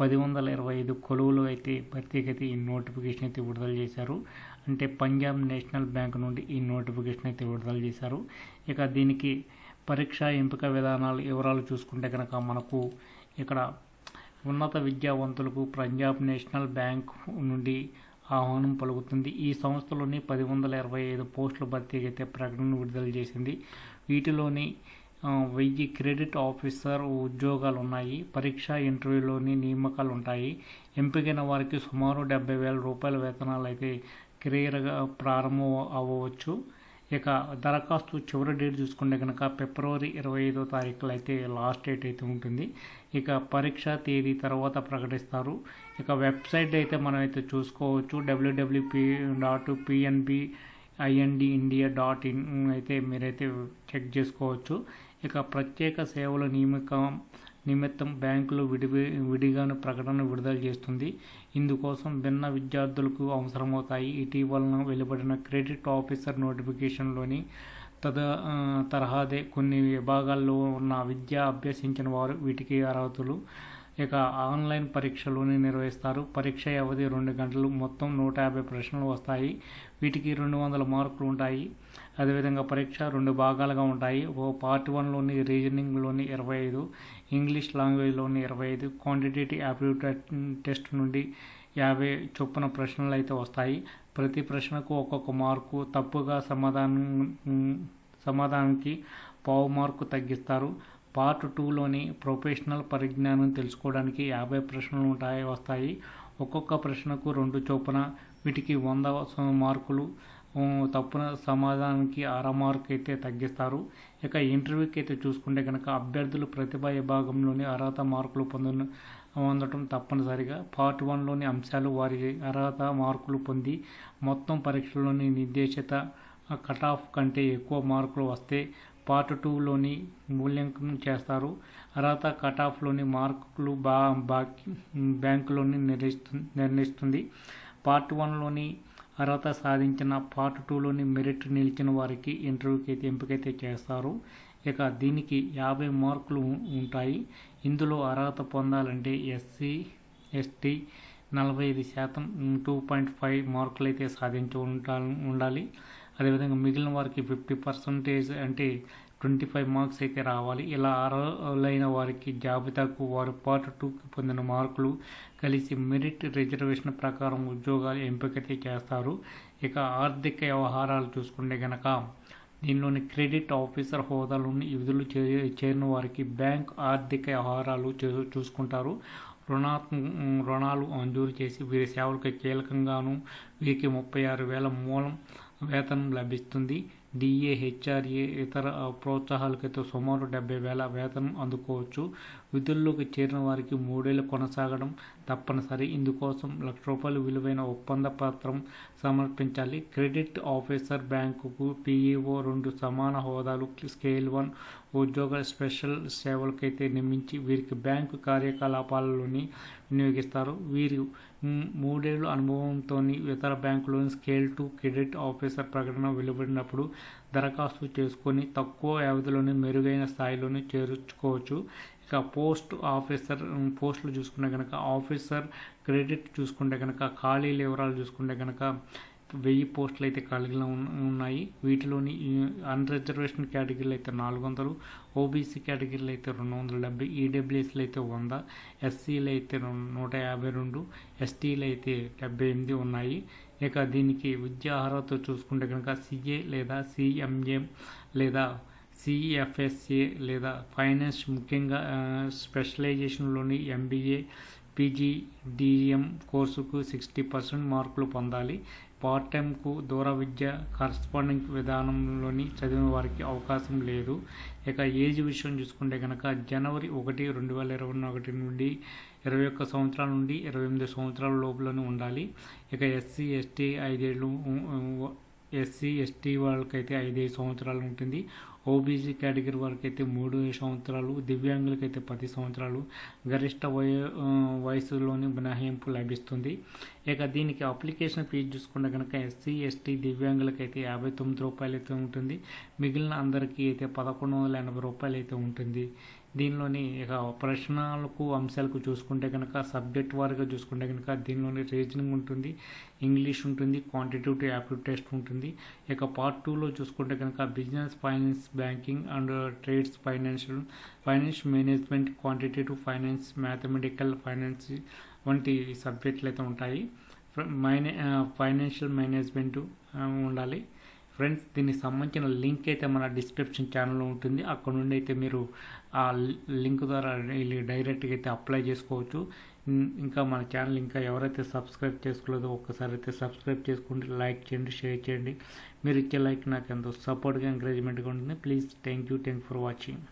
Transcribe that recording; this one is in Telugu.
పది వందల ఇరవై ఐదు కొలువులు అయితే భర్తీకి అయితే ఈ నోటిఫికేషన్ అయితే విడుదల చేశారు. అంటే పంజాబ్ నేషనల్ బ్యాంక్ నుండి ఈ నోటిఫికేషన్ అయితే విడుదల చేశారు. ఇక దీనికి పరీక్ష ఎంపిక విధానాలు వివరాలు చూసుకుంటే కనుక మనకు ఇక్కడ ఉన్నత విద్యావంతులకు పంజాబ్ నేషనల్ బ్యాంక్ నుండి ఆహ్వానం పలుకుతుంది. ఈ సంస్థలోని పది వందల ఇరవై ఐదు పోస్టుల భర్తీకి అయితే ప్రకటన విడుదల చేసింది. వీటిలోని వెయ్యి క్రెడిట్ ఆఫీసర్ ఉద్యోగాలు ఉన్నాయి పరీక్ష ఇంటర్వ్యూలోని నియామకాలు ఉంటాయి ఎంపికైన వారికి సుమారు డెబ్బై వేల రూపాయల వేతనాలు అయితే కెరీర్గా ప్రారంభం అవ్వవచ్చు. ఇక దరఖాస్తు చివరి డేట్ చూసుకుంటే కనుక ఫిబ్రవరి ఇరవై ఐదో తారీఖులో అయితే లాస్ట్ డేట్ అయితే ఉంటుంది. ఇక పరీక్ష తేదీ తర్వాత ప్రకటిస్తారు. ఇక వెబ్సైట్ అయితే మనం అయితే చూసుకోవచ్చు WWW dot PNB IND India dot in అయితే మీరైతే చెక్ చేసుకోవచ్చు. ఇక ప్రత్యేక సేవల నియమకం నిమిత్తం బ్యాంకులు విడి విడిగాను ప్రకటన విడుదల చేస్తుంది. ఇందుకోసం భిన్న విద్యార్థులకు అవసరమవుతాయి. ఇటీవల వెలువడిన క్రెడిట్ ఆఫీసర్ నోటిఫికేషన్లోని తద తరహాదే కొన్ని విభాగాల్లో ఉన్న విద్య అభ్యసించిన వారు వీటికి అర్హతలు ఇక ఆన్లైన్ పరీక్షలోని నిర్వహిస్తారు. పరీక్ష వ్యవధి రెండు గంటలు. మొత్తం నూట యాభై ప్రశ్నలు వస్తాయి. వీటికి రెండు వందల మార్కులు ఉంటాయి. అదేవిధంగా పరీక్ష రెండు భాగాలుగా ఉంటాయి. ఓ పార్ట్ వన్లోని రీజనింగ్లోని ఇరవై ఐదు ఇంగ్లీష్ లాంగ్వేజ్లోని ఇరవై ఐదు క్వాంటిటేటివ్ యాప్టిట్యూడ్ టెస్ట్ నుండి యాభై చొప్పున ప్రశ్నలు అయితే వస్తాయి. ప్రతి ప్రశ్నకు ఒక్కొక్క మార్కు. తప్పుగా సమాధానం సమాధానానికి పావు మార్కు తగ్గిస్తారు. పార్ట్ టూలోని ప్రొఫెషనల్ పరిజ్ఞానం తెలుసుకోవడానికి యాభై ప్రశ్నలు ఉంటాయి వస్తాయి. ఒక్కొక్క ప్రశ్నకు రెండు చొప్పున వీటికి వంద మార్కులు తప్పున సమాధానానికి అర మార్క్ అయితే తగ్గిస్తారు. ఇక ఇంటర్వ్యూకి అయితే చూసుకుంటే కనుక అభ్యర్థులు ప్రతిభ విభాగంలోని అర్హత మార్కులు పొందిన పొందడం తప్పనిసరిగా. పార్ట్ వన్లోని అంశాలు వారి అర్హత మార్కులు పొంది మొత్తం పరీక్షలోని నిర్దేశిత కట్ ఆఫ్ కంటే ఎక్కువ మార్కులు వస్తే పార్ట్ టూలోని మూల్యాంకనం చేస్తారు. అర్హత కట్ ఆఫ్లోని మార్కులు బా బాకీ బ్యాంకులోని నిర్ణయిస్తు నిర్ణయిస్తుంది. పార్ట్ వన్లోని అర్హత సాధించిన పార్ట్ టూలోని మెరిట్ నిలిచిన వారికి ఇంటర్వ్యూకి అయితే ఎంపికైతే చేస్తారు. ఇక దీనికి యాభై మార్కులు ఉంటాయి. ఇందులో అర్హత పొందాలంటే ఎస్సీ ఎస్టీ నలభై ఐదు శాతం టూ పాయింట్ ఫైవ్ మార్కులు అయితే సాధించి ఉండాలి. అదేవిధంగా మిగిలిన వారికి ఫిఫ్టీ పర్సెంటేజ్ అంటే ట్వంటీ ఫైవ్ మార్క్స్ అయితే రావాలి. ఇలా అర్హులైన వారికి జాబితాకు వారు పార్ట్ టూకి పొందిన మార్కులు కలిసి మెరిట్ రిజర్వేషన్ ప్రకారం ఉద్యోగాలు ఎంపికతే చేస్తారు. ఇక ఆర్థిక వ్యవహారాలు చూసుకుంటే గనక దీనిలోని క్రెడిట్ ఆఫీసర్ హోదాలోని విధులు చే- చేరిన వారికి బ్యాంక్ ఆర్థిక వ్యవహారాలు చూ- చూసుకుంటారు. రుణాత్మ రుణాలు మంజూరు చేసి వీరి సేవలకు కీలకంగాను వీరికి ముప్పై ఆరు వేల మూలం వేతనం లభిస్తుంది. డిఏ హెచ్ఆర్ఏ ఇతర ప్రోత్సాహాలకైతే సుమారు డెబ్బై వేల వేతనం అందుకోవచ్చు. విధుల్లోకి చేరిన వారికి మూడేళ్ళు కొనసాగడం తప్పనిసరి. ఇందుకోసం లక్ష రూపాయలు విలువైన ఒప్పంద పత్రం సమర్పించాలి. క్రెడిట్ ఆఫీసర్ బ్యాంకుకు పీఈఓ రెండు సమాన హోదాలు స్కేల్ వన్ ఉద్యోగ స్పెషల్ సేవలకైతే నియమించి వీరికి బ్యాంకు కార్యకలాపాలలోని వినియోగిస్తారు. వీరు మూడేళ్ళు అనుభవంతో ఇతర బ్యాంకులోని స్కేల్ టూ క్రెడిట్ ఆఫీసర్ ప్రకటన వెలువడినప్పుడు దరఖాస్తు చేసుకొని తక్కువ వ్యవధిలోని మెరుగైన స్థాయిలోనే చేర్చుకోవచ్చు. ఇక పోస్ట్ ఆఫీసర్ పోస్టులు చూసుకుంటే కనుక ఆఫీసర్ క్రెడిట్ చూసుకుంటే కనుక ఖాళీల వివరాలు చూసుకుంటే కనుక వెయ్యి పోస్టులు అయితే ఖాళీగా ఉన్నాయి. వీటిలోని అన్రిజర్వేషన్ కేటగిరీలు అయితే నాలుగు వందలు ఓబీసీ కేటగిరీలు అయితే రెండు వందల డెబ్బై ఈడబ్ల్యూఎస్లు అయితే వంద ఎస్సీలు అయితే నూట యాభై రెండు ఎస్టీలు అయితే డెబ్బై ఎనిమిది ఉన్నాయి. ఇక దీనికి విద్యా అర్హత చూసుకుంటే కనుక సిఏ లేదా సిఎంఏ లేదా సిఎఫ్ఎస్ఏ లేదా ఫైనాన్స్ ముఖ్యంగా స్పెషలైజేషన్లోని ఎంబీఏ పీజీ డిఎం కోర్సుకు సిక్స్టీ పర్సెంట్ మార్కులు పొందాలి. పార్ట్ టైంకు దూర విద్య కరస్పాండింగ్ విధానంలోని చదివిన వారికి అవకాశం లేదు. ఇక ఏజ్ విషయం చూసుకుంటే కనుక జనవరి ఒకటి రెండు వేల ఇరవై ఒకటి నుండి ఇరవై ఒక్క సంవత్సరాల నుండి ఇరవై ఎనిమిది సంవత్సరాల లోపలనే ఉండాలి. ఇక ఎస్సీ ఎస్టీ ఐదేళ్ళు ఎస్సీ ఎస్టీ వాళ్ళకైతే ఐదైదు సంవత్సరాలు ఉంటుంది. ఓబీసీ కేటగిరీ వారికి అయితే మూడు సంవత్సరాలు దివ్యాంగులకైతే పది సంవత్సరాలు. గరిష్ట వయ వయసులోని మినహాయింపు లభిస్తుంది. ఇక దీనికి అప్లికేషన్ ఫీజు చూసుకుంటే కనుక ఎస్సీ ఎస్టీ దివ్యాంగులకైతే యాభై తొమ్మిది రూపాయలు అయితే ఉంటుంది. మిగిలిన అందరికీ అయితే పదకొండు వందల ఎనభై రూపాయలు అయితే ఉంటుంది. దీనిలోని ఇక ప్రశ్నలకు అంశాలకు చూసుకుంటే కనుక సబ్జెక్ట్ వారిగా చూసుకుంటే కనుక దీనిలోని రీజనింగ్ ఉంటుంది ఇంగ్లీష్ ఉంటుంది క్వాంటిటేటివ్ యాప్టిట్యూడ్ టెస్ట్ ఉంటుంది. ఇక పార్ట్ టూలో చూసుకుంటే కనుక business finance banking and trades financial finance management quantitative finance mathematical finance వంటి సబ్జెక్టులు అయితే ఉంటాయి. మైనే ఫైనాన్షియల్ మేనేజ్మెంట్ ఉండాలి. ఫ్రెండ్స్ దీనికి సంబంధించిన లింక్ అయితే మన డిస్క్రిప్షన్ ఛానల్లో ఉంటుంది. అక్కడ నుండి అయితే మీరు ఆ లింక్ ద్వారా డైరెక్ట్గా అయితే అప్లై చేసుకోవచ్చు. ఇంకా మన ఛానల్ ఇంకా ఎవరైతే సబ్స్క్రైబ్ చేసుకోలేదో ఒక్కసారి అయితే సబ్స్క్రైబ్ చేసుకోండి లైక్ చేయండి షేర్ చేయండి. మీరు ఇచ్చే లైక్ నాకు ఎంతో సపోర్ట్గా ఎంకరేజ్మెంట్గా ఉంటుంది. Please thank you thank for watching